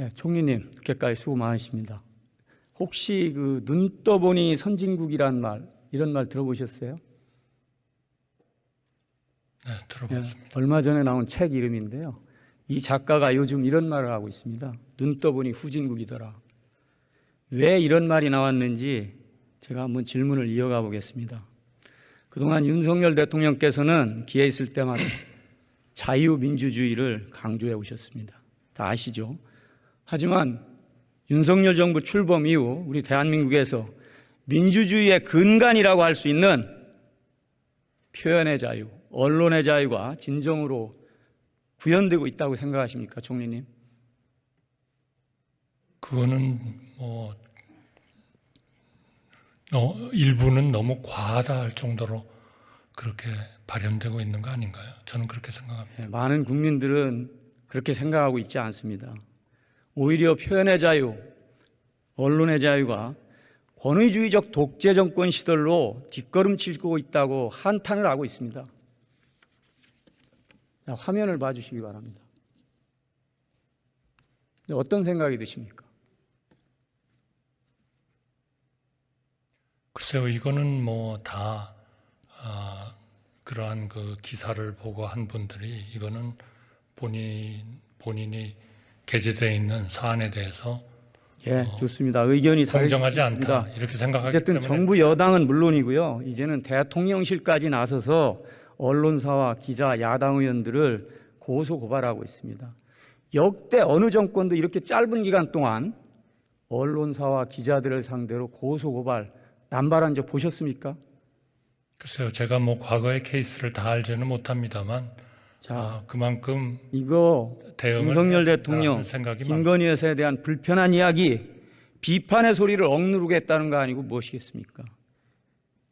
예, 총리님, 늦게까지 수고 많으십니다. 혹시 그 눈 떠보니 선진국이란 말 이런 말 들어보셨어요? 네, 예, 들어봤습니다. 얼마 전에 나온 책 이름인데요. 이 작가가 요즘 이런 말을 하고 있습니다. 눈 떠보니 후진국이더라. 왜 이런 말이 나왔는지 제가 한번 질문을 이어가 보겠습니다. 그동안 윤석열 대통령께서는 기회 있을 때마다 자유민주주의를 강조해 오셨습니다. 다 아시죠? 하지만 윤석열 정부 출범 이후 우리 대한민국에서 민주주의의 근간이라고 할 수 있는 표현의 자유, 언론의 자유가 진정으로 구현되고 있다고 생각하십니까, 총리님? 그거는 뭐 어, 일부는 너무 과하다 할 정도로 그렇게 발현되고 있는 거 아닌가요? 저는 그렇게 생각합니다. 예, 많은 국민들은 그렇게 생각하고 있지 않습니다. 오히려 표현의 자유, 언론의 자유가 권위주의적 독재 정권 시절로 뒷걸음치고 있다고 한탄을 하고 있습니다. 자, 화면을 봐주시기 바랍니다. 네, 어떤 생각이 드십니까? 글쎄요, 이거는 뭐다 아, 그러한 그 기사를 보고 한 분들이 이거는 본인 본인이 게재되어 있는 사안에 대해서 예, 좋습니다. 의견이 공정하지 다르습니다. 않다 이렇게 생각하기 어쨌든 때문에 정부 여당은 물론이고요. 이제는 대통령실까지 나서서 언론사와 기자, 야당 의원들을 고소 고발하고 있습니다. 역대 어느 정권도 이렇게 짧은 기간 동안 언론사와 기자들을 상대로 고소 고발 남발한 적 보셨습니까? 글쎄요, 제가 뭐 과거의 케이스를 다 알지는 못합니다만 자, 아, 그만큼 이거 대응을 윤석열 해야 대통령, 생각이 많 김건희 여사에 대한 불편한 이야기, 비판의 소리를 억누르겠다는 거 아니고 무엇이겠습니까?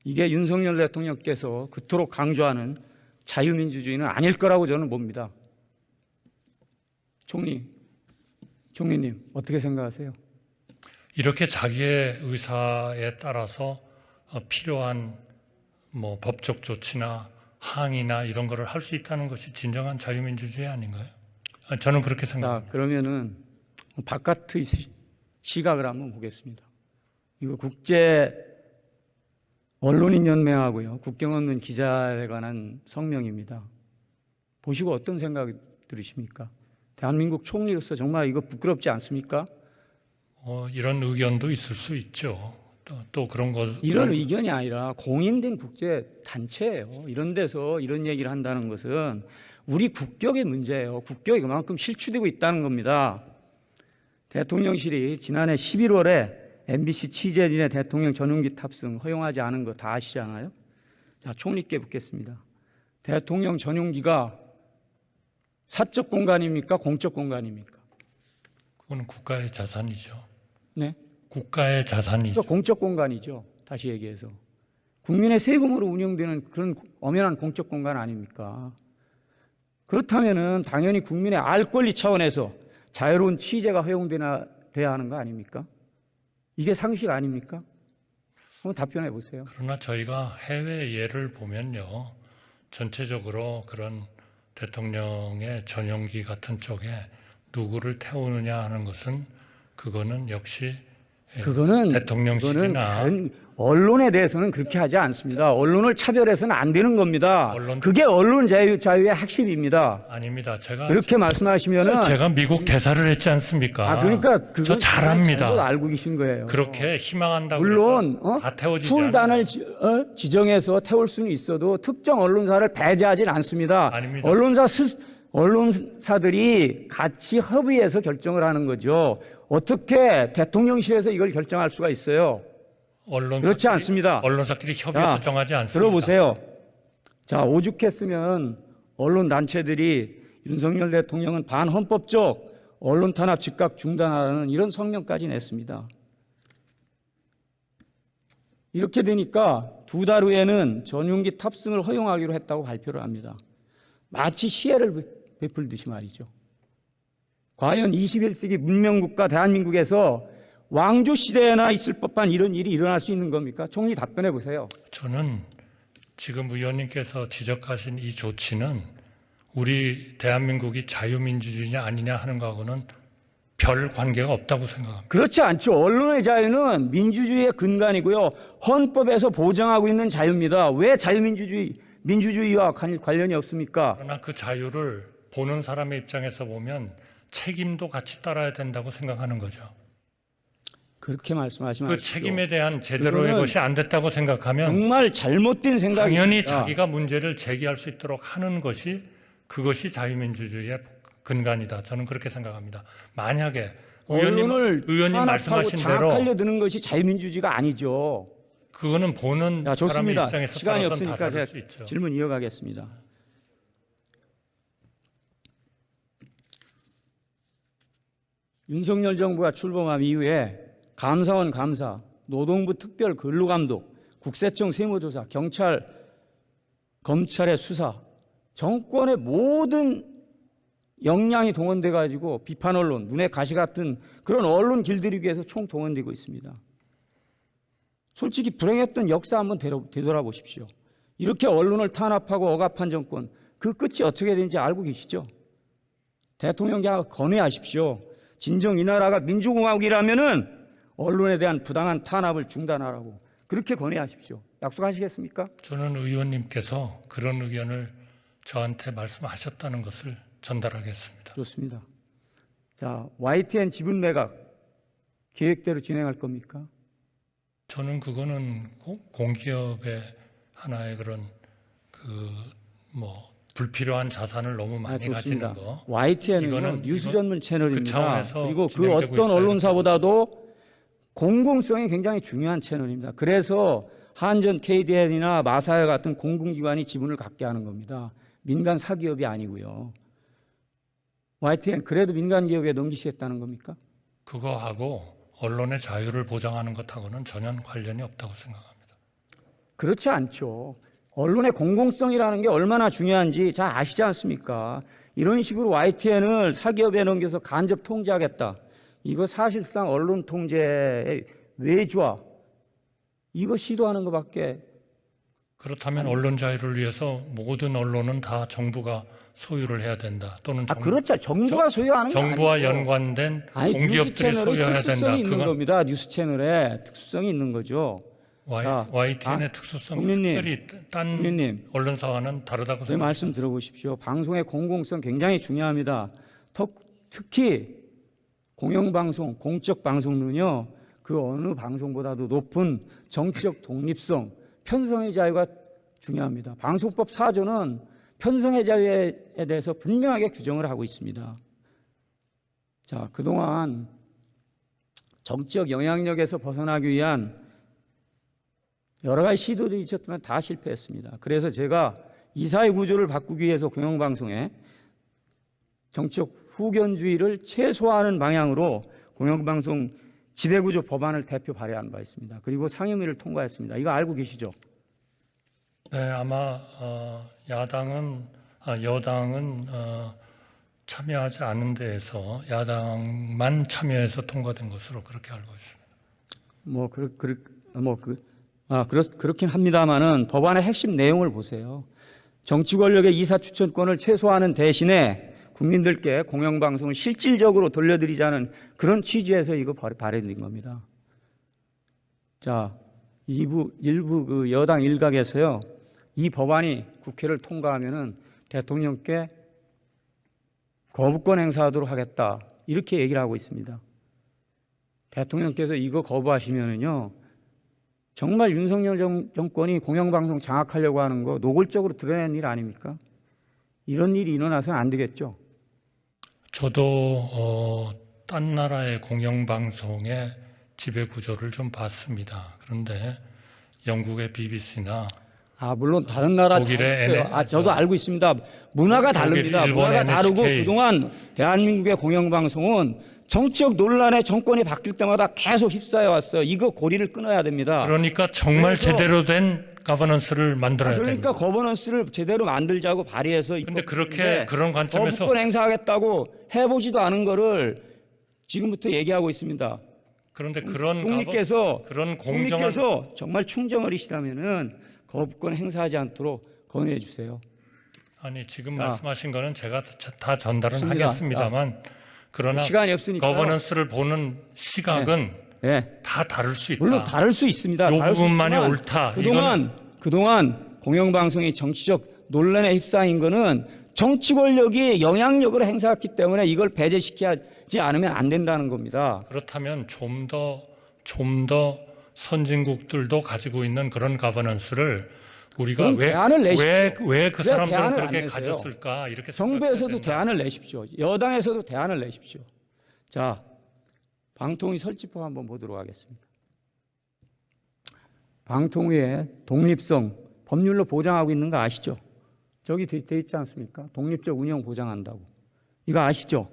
이게 윤석열 대통령께서 그토록 강조하는 자유민주주의는 아닐 거라고 저는 봅니다. 총리, 총리님 어떻게 생각하세요? 이렇게 자기의 의사에 따라서 어, 필요한 뭐 법적 조치나 항의나 이런 거를 할 수 있다는 것이 진정한 자유민주주의 아닌가요? 아, 저는 그렇게 자, 생각합니다. 그러면은 바깥의 시- 시각을 한번 보겠습니다. 이거 국제 언론인 연맹하고요. 국경 없는 기자에 관한 성명입니다. 보시고 어떤 생각이 들으십니까? 대한민국 총리로서 정말 이거 부끄럽지 않습니까? 어, 이런 의견도 있을 수 있죠. 또, 또 그런 것 이런 의견이 아니라 공인된 국제 단체예요. 이런 데서 이런 얘기를 한다는 것은 우리 국격의 문제예요. 국격이 그만큼 실추되고 있다는 겁니다. 대통령실이 지난해 11월에 MBC 취재진의 대통령 전용기 탑승 허용하지 않은 거 다 아시잖아요. 자, 총리께 묻겠습니다. 대통령 전용기가 사적 공간입니까? 공적 공간입니까? 그거는 국가의 자산이죠. 네. 국가의 자산이죠. 그러니까 공적 공간이죠. 다시 얘기해서 국민의 세금으로 운영되는 그런 엄연한 공적 공간 아닙니까? 그렇다면은 당연히 국민의 알 권리 차원에서 자유로운 취재가 허용되나 돼야 하는 거 아닙니까? 이게 상식 아닙니까? 한번 답변해 보세요. 그러나 저희가 해외 예를 보면요, 전체적으로 그런 대통령의 전용기 같은 쪽에 누구를 태우느냐 하는 것은 그거는 역시 예, 그거는 그거는 대통령실이나 다른 언론에 대해서는 그렇게 하지 않습니다. 언론을 차별해서는 안 되는 겁니다. 언론- 그게 언론 자유 자유의 핵심입니다. 아닙니다. 제가 그렇게 말씀하시면은 제가 미국 대사를 했지 않습니까? 아 그러니까 그건 저 잘합니다. 알고 계신 거예요. 그렇게 희망한다고 물론 해서 어? 다 태워지지 풀단을 않아요. 지, 어? 지정해서 태울 수는 있어도 특정 언론사를 배제하진 않습니다. 아닙니다. 언론사 스, 언론사들이 같이 협의해서 결정을 하는 거죠. 어떻게 대통령실에서 이걸 결정할 수가 있어요? 언론사 그렇지 않습니다. 언론사끼리 협의해서 자, 정하지 않습니다. 들어보세요. 자, 오죽했으면 언론 단체들이 윤석열 대통령은 반헌법적 언론 탄압 즉각 중단하라는 이런 성명까지 냈습니다. 이렇게 되니까 두 달 후에는 전용기 탑승을 허용하기로 했다고 발표를 합니다. 마치 시혜를 베- 베풀 듯이 말이죠. 과연 21세기 문명국가 대한민국에서 왕조 시대에나 있을 법한 이런 일이 일어날 수 있는 겁니까? 총리 답변해 보세요. 저는 지금 의원님께서 지적하신 이 조치는 우리 대한민국이 자유민주주의냐 아니냐 하는 거하고는 별 관계가 없다고 생각합니다. 그렇지 않죠. 언론의 자유는 민주주의의 근간이고요. 헌법에서 보장하고 있는 자유입니다. 왜 자유민주주의 민주주의와 관- 관련이 없습니까? 그러나 그 자유를 보는 사람의 입장에서 보면 책임도 같이 따라야 된다고 생각하는 거죠. 그렇게 말씀하시면 그. 책임에 대한 제대로의 것이 안 됐다고 생각하면 정말 잘못된 생각입니다. 당연히 자기가 문제를 제기할 수 있도록 하는 것이 그것이 자유민주주의의 근간이다. 저는 그렇게 생각합니다. 만약에 의원님, 의원님 말씀하신 대로 장악하려 드는 것이 자유민주주의가 아니죠. 그거는 보는 자, 사람의 좋습니다. 입장에서 시간이 없으니까 제가 수 있죠. 질문 이어가겠습니다. 윤석열 정부가 출범한 이후에 감사원 감사, 노동부 특별 근로감독, 국세청 세무조사, 경찰, 검찰의 수사, 정권의 모든 역량이 동원돼 가지고 비판 언론, 눈에 가시 같은 그런 언론 길들이기 위해서 총 동원되고 있습니다. 솔직히 불행했던 역사 한번 되돌아- 되돌아보십시오. 이렇게 언론을 탄압하고 억압한 정권 그 끝이 어떻게 되는지 알고 계시죠? 대통령께 건의하십시오. 진정 이 나라가 민주공화국이라면은 언론에 대한 부당한 탄압을 중단하라고 그렇게 건의하십시오. 약속하시겠습니까? 저는 의원님께서 그런 의견을 저한테 말씀하셨다는 것을 전달하겠습니다. 좋습니다. 자, YTN 지분 매각 계획대로 진행할 겁니까? 저는 그거는 고- 공기업의 하나의 그런 그 뭐 불필요한 자산을 너무 아, 많이 좋습니다. 가지는 거 YTN은 뉴스 전문 채널입니다. 그 그리고 그 어떤 언론사보다도 공공성이 굉장히 중요한 채널입니다. 그래서 한전 KDN이나 마사회 같은 공공기관이 지분을 갖게 하는 겁니다. 민간 사기업이 아니고요. YTN 그래도 민간 기업에 넘기시겠다는 겁니까? 그거하고 언론의 자유를 보장하는 것하고는 전혀 관련이 없다고 생각합니다. 그렇지 않죠. 언론의 공공성이라는 게 얼마나 중요한지 잘 아시지 않습니까? 이런 식으로 YTN을 사기업에 넘겨서 간접 통제하겠다. 이거 사실상 언론 통제의 외주화. 이거 시도하는 것밖에 그렇다면 언론 자유를 위해서 모든 언론은 다 정부가 소유를 해야 된다. 또는 아 정, 그렇죠. 정부가 소유하는 게 정부와. 연관된 아니 공기업들이 소유해야 된다. 특수성이 있는 그건 겁니다. 뉴스 채널에 특수성이 있는 거죠. Y, 자, YTN의 특수성이 국민님, 특별히 딴 국민님. 언론사와는 다르다고 제 생각합니다. 말씀 들어보십시오. 방송의 공공성 굉장히 중요합니다. 턱- 특히 공영방송, 공적 방송은요, 그 어느 방송보다도 높은 정치적 독립성, 편성의 자유가 중요합니다. 방송법 4조는 편성의 자유에 대해서 분명하게 규정을 하고 있습니다. 자, 그동안 정치적 영향력에서 벗어나기 위한 여러 가지 시도들이 있었지만 다 실패했습니다. 그래서 제가 이사회 구조를 바꾸기 위해서 공영방송에 정치적 후견주의를 최소화하는 방향으로 공영방송 지배구조 법안을 대표 발의한 바 있습니다. 그리고 상임위를 통과했습니다. 이거 알고 계시죠? 네, 아마 어, 야당은 아, 여당은 어, 참여하지 않은 데에서 야당만 참여해서 통과된 것으로 그렇게 알고 있습니다. 뭐 그, 그, 뭐 그 아, 그렇, 그렇긴 합니다만은 법안의 핵심 내용을 보세요. 정치 권력의 이사 추천권을 최소화하는 대신에 국민들께 공영방송을 실질적으로 돌려드리자는 그런 취지에서 이거 발- 발의된 겁니다. 자, 일부, 일부 그 여당 일각에서요, 이 법안이 국회를 통과하면은 대통령께 거부권 행사하도록 하겠다. 이렇게 얘기를 하고 있습니다. 대통령께서 이거 거부하시면은요, 정말 윤석열 정, 정권이 공영방송 장악하려고 하는 거 노골적으로 드러낸 일 아닙니까? 이런 일이 일어나서는 안 되겠죠. 저도 어, 딴 나라의 공영방송의 지배 구조를 좀 봤습니다. 그런데 영국의 BBC나 아 물론 다른 나라 다 독일의. NN 아 저도 알고 있습니다. 문화가 다릅니다. 문화가 다르고. 그동안 대한민국의 공영방송은 정치적 논란에 정권이 바뀔 때마다 계속 휩싸여 왔어요. 이거 고리를 끊어야 됩니다. 그러니까 정말 그래서- 제대로 된 가버넌스를 만들어야 됩니다. 그러니까 거버넌스를 제대로 만들자고 발의해서 근데 그렇게 그런 관점에서 거부권 행사하겠다고 해보지도 않은 거를 지금부터 얘기하고 있습니다. 그런데 그런 가버, 국민께서 그런 공정한 정말 충정어리시다면은 거부권 행사하지 않도록 건의해 주세요. 아니 지금 자. 말씀하신 거는 제가 다- 다 전달은 좋습니다. 하겠습니다만 그러나 시간이 없으니까 거버넌스를 보는 시각은 예. 다 다를 수 있다. 물론 다를 수 있습니다. 다를 수 부분만이 있지만 옳다. 그동안 그동안 공영방송이 정치적 논란에 휩싸인 거는 정치 권력이 영향력을 행사했기 때문에 이걸 배제시키지 않으면 안 된다는 겁니다. 그렇다면 좀 더 좀 더 선진국들도 가지고 있는 그런 가버넌스를 우리가 대안을 내시- 왜왜그 왜 사람들은 대안을 안 그렇게? 가졌을까 이렇게 정부에서도. 대안을 내십시오. 여당에서도 대안을 내십시오. 자, 방통위 설치법 한번 보도록 하겠습니다. 방통위의 독립성 법률로 보장하고 있는 거 아시죠? 저기 돼, 돼 있지 않습니까? 독립적 운영 보장한다고. 이거 아시죠?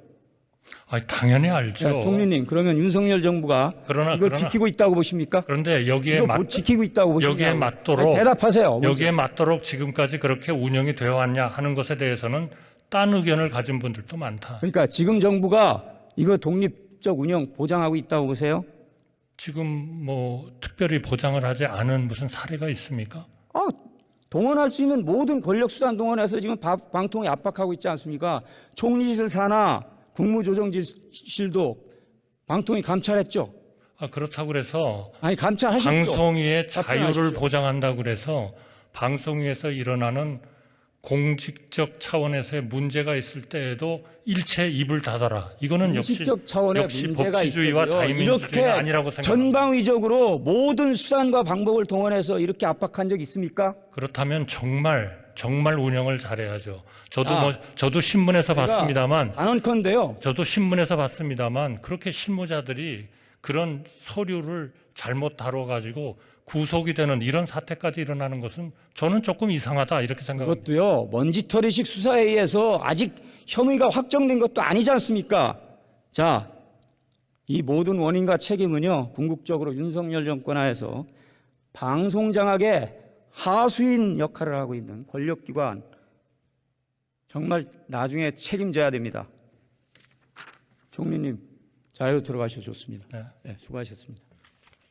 아니, 당연히 알죠. 자, 총리님, 그러면 윤석열 정부가 그러나 이거 그러나 지키고 있다고 보십니까? 그런데 여기에 이거 맞뭐 지키고 있다고 보십니까? 여기에 맞도록 대답하세요. 먼저. 여기에 맞도록 지금까지 그렇게 운영이 되어 왔냐 하는 것에 대해서는 딴 의견을 가진 분들도 많다. 그러니까 지금 정부가 이거 독립적 운영 보장하고 있다고 보세요? 지금 뭐 특별히 보장을 하지 않은 무슨 사례가 있습니까? 아, 동원할 수 있는 모든 권력 수단 동원해서 지금 바- 방통위 압박하고 있지 않습니까? 총리실 사나 국무조정실도 방통위 감찰했죠. 아, 그렇다고 그래서 아니 감찰하셨죠. 방송위의 자유를 답변하십시오. 보장한다고 그래서 방송위에서 일어나는 공직적 차원에서의 문제가 있을 때에도 일체 입을 닫아라. 이거는 역시 공식적 차원의 역시 문제가 법치주의와 있어요. 자유민주주의가 이렇게 아니라고 생각합니다. 전방위적으로 모든 수단과 방법을 동원해서 이렇게 압박한 적 있습니까? 그렇다면 정말 정말 운영을 잘해야죠. 저도 아, 뭐 저도 신문에서 봤습니다만 단언컨대요. 저도 신문에서 봤습니다만 그렇게 실무자들이 그런 서류를 잘못 다뤄 가지고 구속이 되는 이런 사태까지 일어나는 것은 저는 조금 이상하다 이렇게 생각합니다. 그것도요 먼지털이식 수사에 의해서 아직 혐의가 확정된 것도 아니지 않습니까? 자, 이 모든 원인과 책임은요 궁극적으로 윤석열 정권 하에서 방송 장악의 하수인 역할을 하고 있는 권력기관 정말 나중에 책임져야 됩니다. 총리님 자유로 들어가셔 좋습니다. 네. 네, 수고하셨습니다.